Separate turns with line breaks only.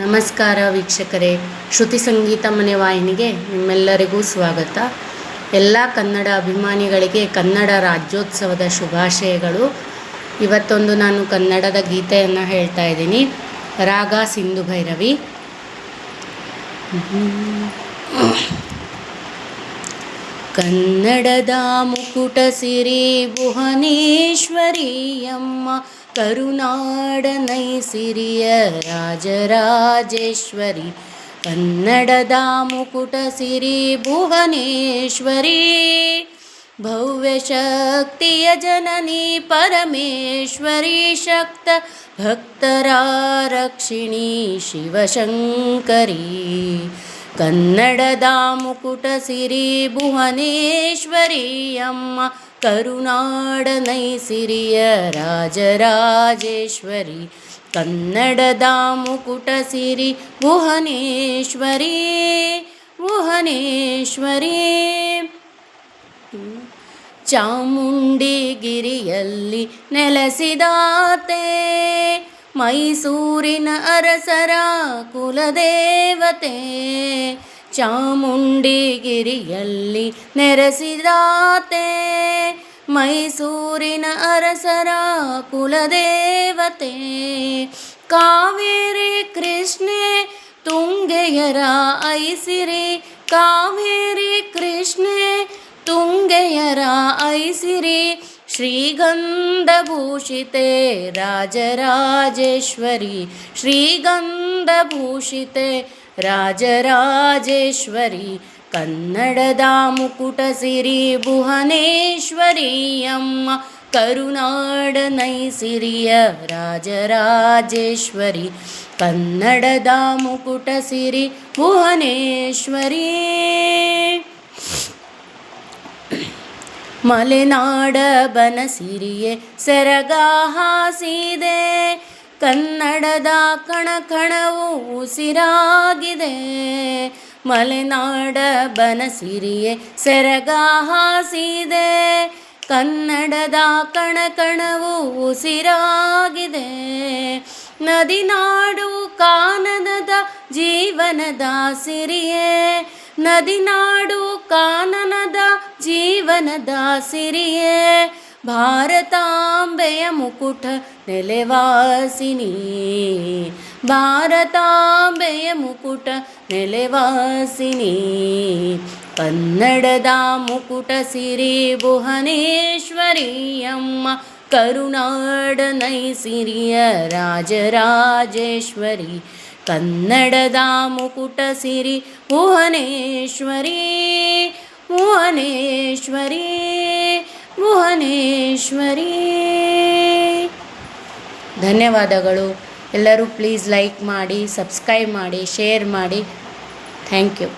ನಮಸ್ಕಾರ ವೀಕ್ಷಕರೇ. ಶ್ರುತಿ ಸಂಗೀತ ಮನೆ ವಾಹಿನಿಗೆ ನಿಮ್ಮೆಲ್ಲರಿಗೂ ಸ್ವಾಗತ. ಎಲ್ಲ ಕನ್ನಡ ಅಭಿಮಾನಿಗಳಿಗೆ ಕನ್ನಡ ರಾಜ್ಯೋತ್ಸವದ ಶುಭಾಶಯಗಳು. ಇವತ್ತೊಂದು ನಾನು ಕನ್ನಡದ ಗೀತೆಯನ್ನು ಹೇಳ್ತಾ ಇದ್ದೀನಿ. ರಾಗ ಸಿಂಧು ಭೈರವಿ. ಕನ್ನಡದ ಮುಕುಟ ಸಿರಿ ಭುವನೇಶ್ವರಿಯಮ್ಮ. ಕರುನಾಡ ನೈಸಿರಿಯ ರಾಜರಾಜೇಶ್ವರಿ ಕನ್ನಡದ ಮುಕುಟ ಸಿರಿ ಭುವನೇಶ್ವರಿ ಭವ್ಯ ಶಕ್ತಿಯ ಜನನಿ ಪರಮೇಶ್ವರಿ ಶಕ್ತ ಭಕ್ತರ ರಕ್ಷಿಣಿ ಶಿವಶಂಕರಿ ಕನ್ನಡದ ಮುಕುಟ ಸಿರಿ ಭುವನೇಶ್ವರಿ ಅಮ್ಮ ಸಿರಿಯ ರಾಜರಾಜೇಶ್ವರಿ. ಕನ್ನಡದ ಮುಕುಟ ಸಿರಿ ಭುವನೇಶ್ವರಿ ಭುವನೇಶ್ವರಿ. ಚಾಮುಂಡಿಗಿರಿಯಲ್ಲಿ ನೆಲೆಸಿದಾತೆ ಮೈಸೂರಿನ ಅರಸರ ಕುಲದೇವತೆ ಚಾಮುಂಡಿಗಿರಿಯಲ್ಲಿ ನೆರೆಸಿದಾತೆ. ಮೈಸೂರಿನ ಅರಸರ ಕುಲದೇವತೆ ಕಾವೇರಿ ಕೃಷ್ಣೆ ತುಂಗೆಯರ ಐಸಿರಿ. ಕಾವೇರಿ ಕೃಷ್ಣೆ ತುಂಗೆಯರ ಐಸಿರಿ. ರಾಜರಾಜೇಶ್ವರಿ. ಕನ್ನಡದ ಮುಕುಟ ಸಿರಿ ಭುವನೇಶ್ವರಿ ಅಮ್ಮ. ಕರುನಾಡ ನೈಸಿರಿಯ ರಾಜರಾಜೇಶ್ವರಿ. ಕನ್ನಡದ ಮುಕುಟ ಸಿರಿ ಭುವನೇಶ್ವರಿ. ಮಲೆನಾಡ ಬನಸಿರಿಯೇ ಸೆರಗ ಹಾಸಿದೆ. ಕನ್ನಡದ ಕಣಕಣವು ಉಸಿರಾಗಿದೆ. ಮಲೆನಾಡ ಬನಸಿರಿಯೇ ಸೆರಗ ಹಾಸಿದೆ. ಕನ್ನಡದ ಕಣಕಣವು ಉಸಿರಾಗಿದೆ. ನದಿನಾಡು ಕಾನನದ ಜೀವನದ ಸಿರಿಯೇ. ನದಿನಾಡು ಕಾನನದ ಜೀವನದ ಸಿರಿಯೇ, ಭಾರತಾಂಬೆಯ ಮುಕುಟ ನೆಲೆವಾಸಿನಿ ಭಾರತಾಂಬೆಯ ಮುಕುಟ ನೆಲೆವಾಸಿನಿ ಕನ್ನಡದ ಮುಕುಟ ಸಿರಿ ಭುವನೇಶ್ವರಿಯಮ್ಮ ಅಮ್ಮ ಸಿರಿಯ ರಾಜರಾಜೇಶ್ವರಿ. ಕನ್ನಡದ ಮುಕುಟ ಸಿರಿ ಭುವನೇಶ್ವರಿ ಭುವನೇಶ್ವರಿ ಭುವನೇಶ್ವರಿ. ಧನ್ಯವಾದಗಳು. ಎಲ್ಲರೂ ಪ್ಲೀಸ್ ಲೈಕ್ ಮಾಡಿ ಸಬ್ಸ್ಕ್ರೈಬ್ ಮಾಡಿ ಶೇರ್ ಮಾಡಿ. Thank you